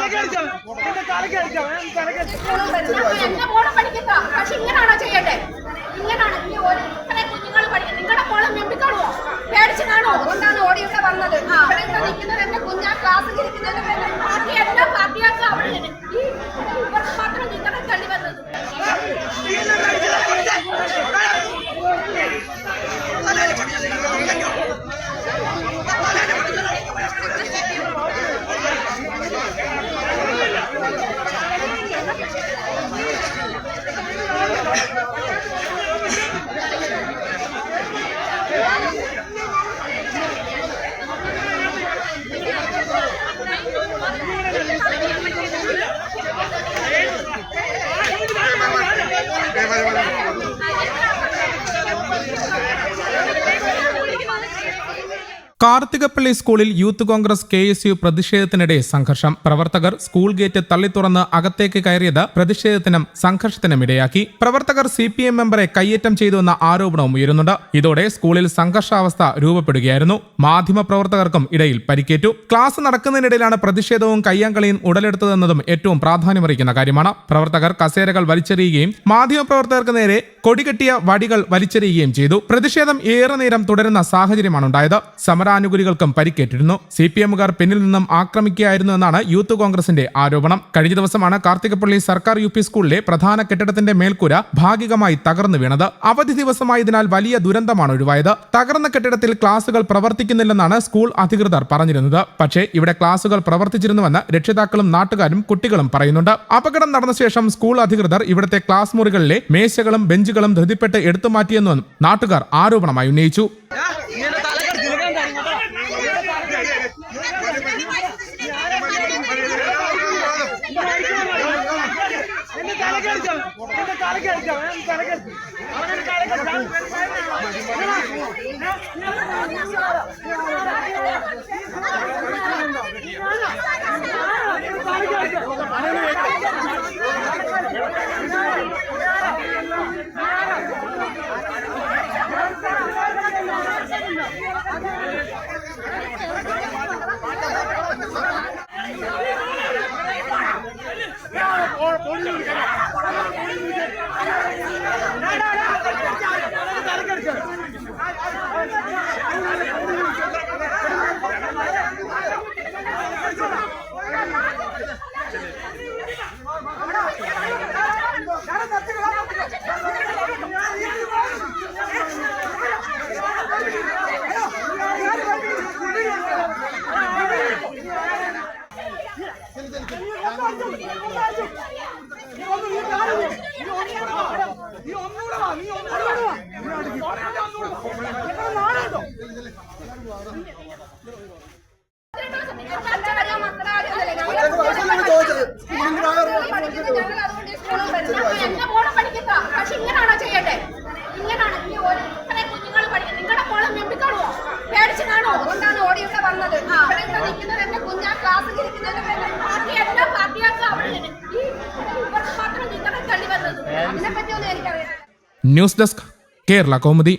കലക്കടിച്ചോ എന്റെ കലക്കടിച്ചോ കലക്കടിച്ചോ പക്ഷെ ഇങ്ങനെയാണോ കാർത്തികപ്പള്ളി സ്കൂളിൽ youth Congress K S U പ്രതിഷേധത്തിനിടെ സംഘർഷം. പ്രവർത്തകർ സ്കൂൾ ഗേറ്റ് തള്ളി തുറന്ന് അകത്തേക്ക് കയറിയത് പ്രതിഷേധത്തിനും സംഘർഷത്തിനും ഇടയാക്കി. പ്രവർത്തകർ സി പി എം മെമ്പറെ കയ്യേറ്റം ചെയ്തുവെന്ന ആരോപണവും ഉയരുന്നുണ്ട്. ഇതോടെ സ്കൂളിൽ സംഘർഷാവസ്ഥ രൂപപ്പെടുകയായിരുന്നു. മാധ്യമ പ്രവർത്തകർക്കും ഇടയിൽ പരിക്കേറ്റു. ക്ലാസ് നടക്കുന്നതിനിടയിലാണ് പ്രതിഷേധവും കയ്യാങ്കളിയും ഉടലെടുത്തതെന്നതും ഏറ്റവും പ്രാധാന്യമറിയിക്കുന്ന കാര്യമാണ്. പ്രവർത്തകർ കസേരകൾ വലിച്ചെറിയുകയും മാധ്യമ പ്രവർത്തകർക്ക് നേരെ കൊടികെട്ടിയ വടികൾ വലിച്ചെറിയുകയും ചെയ്തു. പ്രതിഷേധം ഏറെ നേരം തുടരുന്ന സാഹചര്യമാണ് ഉണ്ടായത്. സമരാനുകൂലികൾക്കും പരിക്കേറ്റിരുന്നു. സി പി എമ്മുകാർ പിന്നിൽ നിന്നും ആക്രമിക്കുകയായിരുന്നു എന്നാണ് യൂത്ത് കോൺഗ്രസിന്റെ ആരോപണം. കഴിഞ്ഞ ദിവസമാണ് കാർത്തികപ്പള്ളി സർക്കാർ യു പി സ്കൂളിലെ പ്രധാന കെട്ടിടത്തിന്റെ മേൽക്കൂര ഭാഗികമായി തകർന്നു വീണത്. അവധി ദിവസമായതിനാൽ വലിയ ദുരന്തമാണ് ഒഴിവായത്. തകർന്ന കെട്ടിടത്തിൽ ക്ലാസുകൾ പ്രവർത്തിക്കുന്നില്ലെന്നാണ് സ്കൂൾ അധികൃതർ പറഞ്ഞിരുന്നത്. പക്ഷേ ഇവിടെ ക്ലാസുകൾ പ്രവർത്തിച്ചിരുന്നുവെന്ന് രക്ഷിതാക്കളും നാട്ടുകാരും കുട്ടികളും പറയുന്നുണ്ട്. അപകടം നടന്ന ശേഷം സ്കൂൾ അധികൃതർ ഇവിടുത്തെ ക്ലാസ് മുറികളിലെ മേശകളും ബെഞ്ചുകളും ധൃതിപ്പെട്ട് എടുത്തു മാറ്റിയെന്നും നാട്ടുകാർ ആരോപണമായി ഉന്നയിച്ചു. എന്റെ പക്ഷെ അതുകൊണ്ടാണ് വന്നത് ഇവിടെ എന്റെ കുഞ്ഞാ പാർട്ടി എല്ലാ മാത്രം ന്യൂസ് ഡെസ്ക് കേരള കൗമുദി